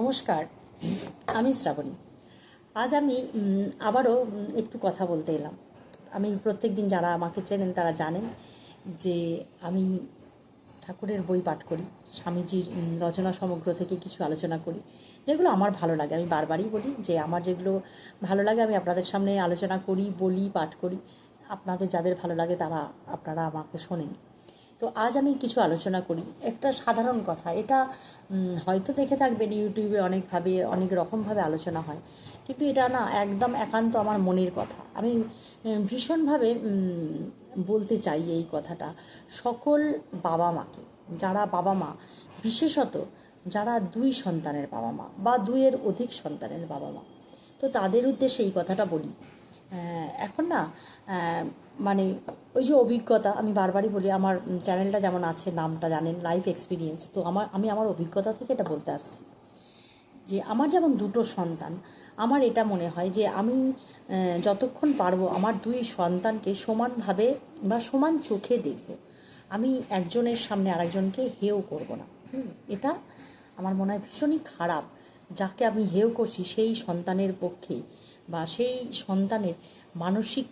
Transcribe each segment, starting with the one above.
নমস্কার, আমি শ্রাবণী। আজ আমি আবারও একটু কথা বলতে এলাম। আমি প্রত্যেক দিন যারা আমাকে চেনেন তারা জানেন যে আমি ঠাকুরের বই পাঠ করি, স্বামীজির রচনা সমগ্র থেকে কিছু আলোচনা করি, যেগুলো আমার ভালো লাগে। আমি বারবারই বলি যে আমার যেগুলো ভালো লাগে আমি আপনাদের সামনে আলোচনা করি, বলি, পাঠ করি। আপনাদের যাদের ভালো লাগে তারা, আপনারা আমাকে শোনেন। তো আজ আমি কিছু আলোচনা করি। একটা সাধারণ কথা, এটা হয়তো দেখে থাকবেন ইউটিউবে অনেকভাবে, অনেক রকমভাবে আলোচনা হয়। কিন্তু এটা না একদম একান্ত আমার মনের কথা। আমি ভীষণভাবে বলতে চাই এই কথাটা। সকল বাবা মাকে, যারা বাবা মা, বিশেষত যারা দুই সন্তানের বাবা মা বা দুইয়ের অধিক সন্তানের বাবা মা, তো তাদের উদ্দেশ্যে এই কথাটা বলি। এখন না মানে ওই যে অভিজ্ঞতা, আমি বারবারই বলি, আমার চ্যানেলটা যেমন আছে, নামটা জানেন লাইফ এক্সপিরিয়েন্স তো আমার, আমি আমার অভিজ্ঞতা থেকে এটা বলতে আসছি। যে আমার যেমন দুটো সন্তান, আমার এটা মনে হয় যে আমি যতক্ষণ পারব আমার দুই সন্তানকে সমানভাবে বা সমান চোখে দেখব। আমি একজনের সামনে আরেকজনকে হেও করব না। এটা আমার মনে হয় ভীষণই খারাপ। যাকে আমি হেও করছি, সেই সন্তানের পক্ষে বা সেই সন্তানের মানসিক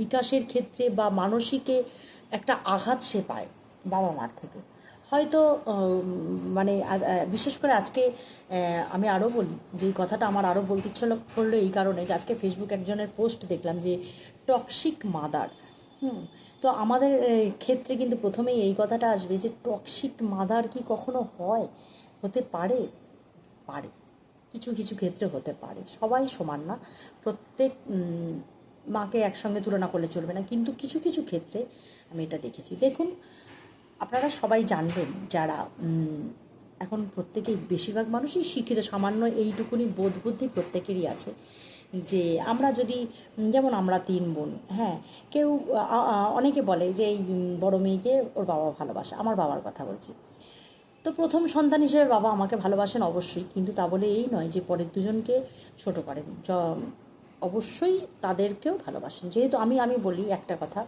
বিকাশের ক্ষেত্রে বা মানসিকে একটা আঘাত সে পায় বাবা মার থেকে। হয়তো মানে বিশেষ করে আজকে আমি আরও বলি, যে কথাটা আমার আরও বলতে ইচ্ছে করল এই কারণে যে আজকে ফেসবুক একজনের পোস্ট দেখলাম যে টক্সিক মাদার হুম, তো আমাদের ক্ষেত্রে কিন্তু প্রথমেই এই কথাটা আসবে যে টক্সিক মাদার কি কখনো হয়? হতে পারে? পারে। কিছু কিছু ক্ষেত্রে হতে পারে। সবাই সমান না। প্রত্যেক মাকে একসঙ্গে তুলনা করলে চলবে না। কিন্তু কিছু কিছু ক্ষেত্রে আমি এটা দেখেছি। দেখুন, আপনারা সবাই জানবেন যারা এখন প্রত্যেকেই বেশিরভাগ মানুষই শিক্ষিত, সামান্য এইটুকুনি বোধ বুদ্ধি প্রত্যেকেরই আছে যে আমরা যদি যেমন আমরা তিন বোন হ্যাঁ কেউ অনেকে বলে যে এই বড়ো মেয়েকে ওর বাবা ভালোবাসে। আমার বাবার কথা বলছি। তো প্রথম সন্তান হিসেবে বাবা আমাকে ভালোবাসেন অবশ্যই, কিন্তু তা বলে এই নয় যে পরের দুজনকে ছোট করেন। অবশ্যই তাদেরকেও ভালোবাসেন। যেহেতু আমি আমি বলি একটা কথা,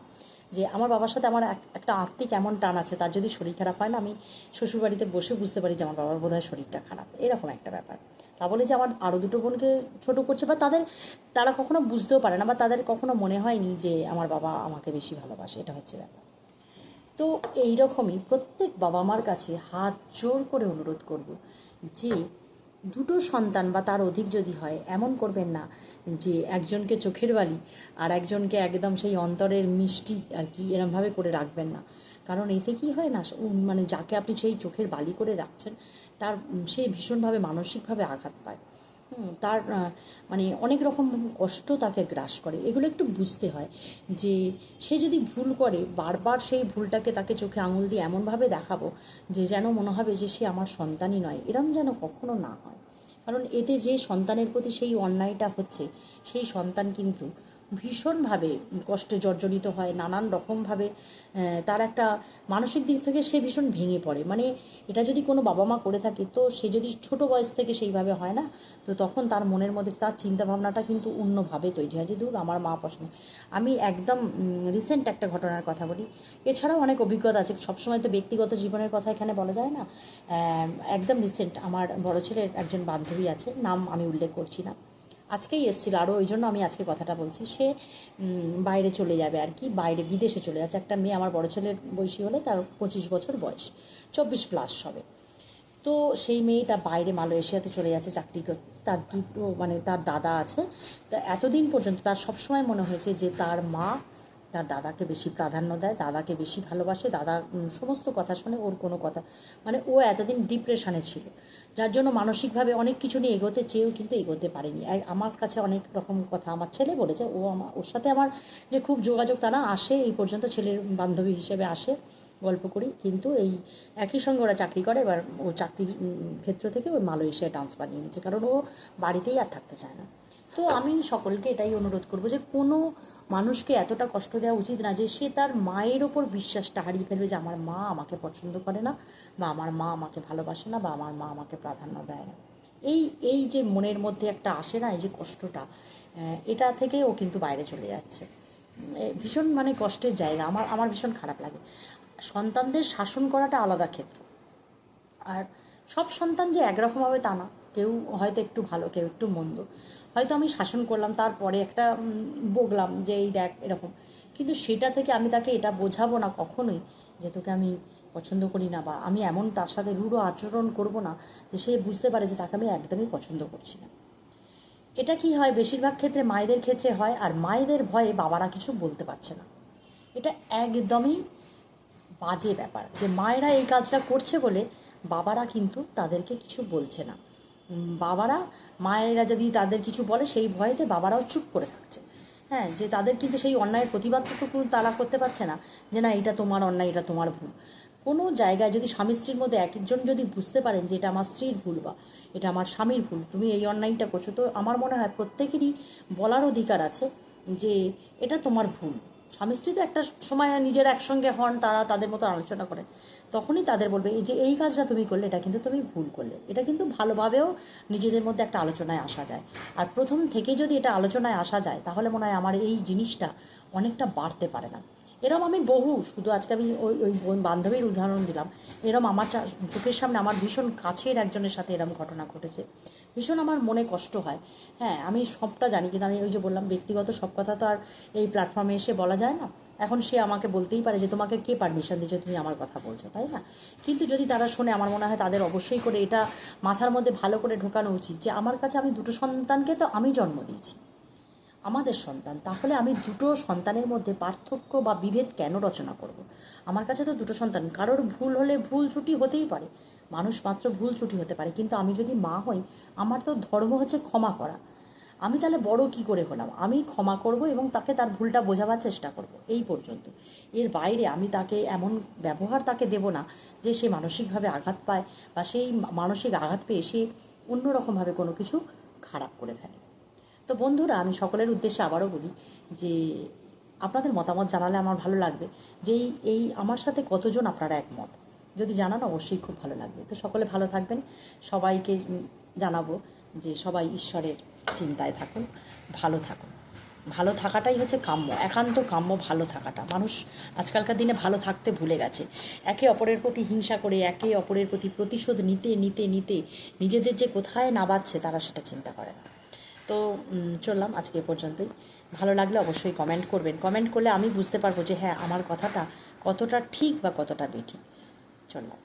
যে আমার বাবার সাথে আমার এক- একটা আত্মিক এমন টান আছে, তার যদি শরীর খারাপ হয় না, আমি শ্বশুরবাড়িতে বসে বুঝতে পারি যে আমার বাবার বোধহয় শরীরটা খারাপ, এরকম একটা ব্যাপার। তা বলে যে আমার আরও দুটো বোনকে ছোট করছে, বা তাদের, তারা কখনো বুঝতেও পারে না, বা তাদের কখনো মনে হয়নি যে আমার বাবা আমাকে বেশি ভালোবাসে, এটা হচ্ছে ব্যাপার। তো এই রকমই প্রত্যেক বাবা মার কাছে হাত জোর করে অনুরোধ করব যে, দুটো সন্তান বা তার অধিক যদি হয়, এমন করবেন না যে, একজনকে চোখের বালি আর একজনকে একদম সেই অন্তরের মিষ্টি আর কি এরমভাবে করে রাখবেন না। কারণ এতে কি হয় না মানে যাকে আপনি সেই চোখের বালি করে রাখছেন, তার সে ভীষণভাবে মানসিকভাবে আঘাত পায়। তার মানে অনেক রকম কষ্ট তাকে গ্রাস করে। এগুলো একটু বুঝতে হয় যে সে যদি ভুল করে, বারবার সেই ভুলটাকে তাকে চোখে আঙুল দিয়ে এমনভাবে দেখাবো যে যেন মনে হবে যে সে আমার সন্তানই নয়। এরম যেন কখনো না হয়। কারণ এতে যে সন্তানের প্রতি সেই অন্যায়টা হচ্ছে, সেই সন্তান কিন্তু ভীষণভাবে কষ্টে জর্জরিত হয়, নানান রকমভাবে তার একটা মানসিক দিক থেকে সে ভীষণ ভেঙে পড়ে। মানে এটা যদি কোনো বাবা মা করে থাকে, তো সে যদি ছোট বয়স থেকে সেইভাবে হয় না, তো তখন তার মনের মধ্যে, তার চিন্তাভাবনাটা কিন্তু অন্যভাবে তৈরি হয় যে দূর আমার মা পছন্দ। আমি একদম রিসেন্ট একটা ঘটনার কথা বলি। এছাড়াও অনেক অভিজ্ঞতা আছে। সবসময় তো ব্যক্তিগত জীবনের কথা এখানে বলা যায় না। একদম রিসেন্ট আমার বড় ছেলের একজন বান্ধবী আছে, নাম আমি উল্লেখ করছি না। আজকেই এসেছিল। আরও ওই জন্য আমি আজকে কথাটা বলছি। সে বাইরে চলে যাবে আর কি, বাইরে বিদেশে চলে যাচ্ছে। একটা মেয়ে আমার বড় ছেলের বয়সী হলে তার পঁচিশ বছর বয়স, চব্বিশ প্লাস হবে। তো সেই মেয়েটা বাইরে মালয়েশিয়াতে চলে যাচ্ছে, চাকরি করতে তার দুটো মানে তার দাদা আছে। তা এতদিন পর্যন্ত তার সবসময় মনে হয়েছে যে তার মা তার দাদাকে বেশি প্রাধান্য দেয়, দাদাকে বেশি ভালোবাসে, দাদার সমস্ত কথা শুনে ওর কোনো কথা মানে ও এতদিন ডিপ্রেশনে ছিল। যার জন্য মানসিকভাবে অনেক কিছু নিয়ে এগোতে চেয়েও কিন্তু এগোতে পারেনি। আর আমার কাছে অনেক রকম কথা আমার ছেলে বলেছে, ও আমার ওর সাথে আমার যে খুব যোগাযোগ তারা আসে, এই পর্যন্ত ছেলের বান্ধবী হিসেবে আসে, গল্প করি। কিন্তু এই একই সঙ্গে ওরা চাকরি করে, এবার ও চাকরির ক্ষেত্র থেকে ওই মালয়েশিয়ায় ট্রান্সফার নিয়ে নিচ্ছে। কারণ ও বাড়িতেই আর থাকতে চায় না। তো আমি সকলকে এটাই অনুরোধ করব যে কোনো মানুষকে এতটা কষ্ট দেওয়া উচিত না যে সে তার মায়ের ওপর বিশ্বাসটা হারিয়ে ফেলবে যে আমার মা আমাকে পছন্দ করে না বা আমার মা আমাকে ভালোবাসে না বা আমার মা আমাকে প্রাধান্য দেয় না। এই এই যে মনের মধ্যে একটা আসে না, এই যে কষ্টটা এটা থেকে ও কিন্তু বাইরে চলে যাচ্ছে। ভীষণ মানে কষ্টের জায়গা। আমার আমার ভীষণ খারাপ লাগে। সন্তানদের শাসন করাটা আলাদা ক্ষেত্র। আর সব সন্তান যে একরকম হবে তা না। কেউ হয়তো একটু ভালো, কেউ একটু মন্দ। হয়তো আমি শাসন করলাম, তারপরে একটা বকলাম যে এই দেখ, এরকম। কিন্তু সেটা থেকে আমি তাকে এটা বোঝাবো না কখনোই যে তোকে আমি পছন্দ করি না বা আমি এমন তার সাথে রূঢ় আচরণ করব না যে সে বুঝতে পারে যে তাকে আমি একদমই পছন্দ করছি না। এটা কি হয়? বেশিরভাগ ক্ষেত্রে মায়েদের ক্ষেত্রে হয় আর মায়েদের ভয়ে বাবারা কিছু বলতে পারছে না। এটা একদমই বাজে ব্যাপার যে মায়েরা এই কাজটা করছে বলে বাবারা কিন্তু তাদেরকে কিছু বলছে না। বাবারা, মায়েরা যদি তাদের কিছু বলে, সেই ভয়েতে বাবারাও চুপ করে থাকছে। হ্যাঁ যে তাদের কিন্তু সেই অন্যায়ের প্রতিবাদটুকু তারা করতে পারছে না, যে না, এটা তোমার অন্যায়, এটা তোমার ভুল। কোনো জায়গায় যদি স্বামী স্ত্রীর মধ্যে এক একজন যদি বুঝতে পারেন যে এটা আমার স্ত্রীর ভুল বা এটা আমার স্বামীর ভুল, তুমি এই অন্যায়টা করছ, তো আমার মনে হয় প্রত্যেকেরই বলার অধিকার আছে যে এটা তোমার ভুল। স্বামী স্ত্রী তো একটা সময় নিজেরা একসঙ্গে হন, তারা তাদের মতো আলোচনা করে। তখনই তাদের বলবে, এই যে এই কাজটা তুমি করলে, এটা কিন্তু তুমি ভুল করলে। এটা কিন্তু ভালোভাবেও নিজেদের মধ্যে একটা আলোচনায় আসা যায়। আর প্রথম থেকে যদি এটা আলোচনায় আসা যায়, তাহলে মনে হয় আমার এই জিনিসটা অনেকটা বাড়তে পারে না। এরম আমি বহু, শুধু আজকে আমি ওই ওই বোন- বান্ধবীর উদাহরণ দিলাম। এরম আমার চোখের সামনে আমার ভীষণ কাছের একজনের সাথে এরম ঘটনা ঘটেছে। ভীষণ আমার মনে কষ্ট হয়। হ্যাঁ আমি সবটা জানি, কিন্তু আমি ওই যে বললাম, ব্যক্তিগত সব কথা তো আর এই প্ল্যাটফর্মে এসে বলা যায় না। এখন সে আমাকে বলতেই পারে যে, তোমাকে কে পারমিশন দিয়েছে? তুমি আমার কথা বলছো তাই না? কিন্তু যদি তারা শোনে, আমার মনে হয় তাদের অবশ্যই করে এটা মাথার মধ্যে ভালো করে ঢোকানো উচিত যে, আমার কাছে আমি দুটো সন্তানকে তো আমি জন্ম দিয়েছি। আমাদের সন্তান, তাহলে আমি দুটো সন্তানের মধ্যে পার্থক্য বা বিভেদ কেন রচনা করব। আমার কাছে তো দুটো সন্তান, কারোর ভুল হলে ভুল ত্রুটি হতেই পারে। মানুষ মাত্র ভুল ত্রুটি হতে পারে, কিন্তু আমি যদি মা হই, আমার তো ধর্ম হচ্ছে ক্ষমা করা। আমি তাহলে বড় কি করে হলাম? আমি ক্ষমা করব এবং তাকে তার ভুলটা বোঝাবার চেষ্টা করব, এই পর্যন্ত। এর বাইরে আমি তাকে এমন ব্যবহার তাকে দেব না যে সে মানসিকভাবে আঘাত পায় বা সেই মানসিক আঘাত পেয়ে সে অন্যরকমভাবে কোনো কিছু খারাপ করে ফেলে। তো বন্ধুরা, আমি সকলের উদ্দেশ্যে আবারও বলি যে আপনাদের মতামত জানালে আমার ভালো লাগবে যে এই আমার সাথে কতজন আপনারা একমত। যদি জানান, অবশ্যই খুব ভালো লাগবে। তো সকলে ভালো থাকবেন। সবাইকে জানাব যে সবাই ঈশ্বরের চিন্তায় থাকুন, ভালো থাকুন। ভালো থাকাটাই হচ্ছে কাম্য, একান্ত কাম্য ভালো থাকাটা। মানুষ আজকালকার দিনে ভালো থাকতে ভুলে গেছে। একে অপরের প্রতি হিংসা করে, একে অপরের প্রতি প্রতিশোধ নিতে নিতে নিতে নিজেদের যে কোথায় নাবাচ্ছে তারা সেটা চিন্তা করে না। তো চললাম আজকে এ পর্যন্তই। ভালো লাগলে অবশ্যই কমেন্ট করবেন। কমেন্ট করলে আমি বুঝতে পারব যে হ্যাঁ আমার কথাটা কতটা ঠিক বা কতটা বেঠিক। চললাম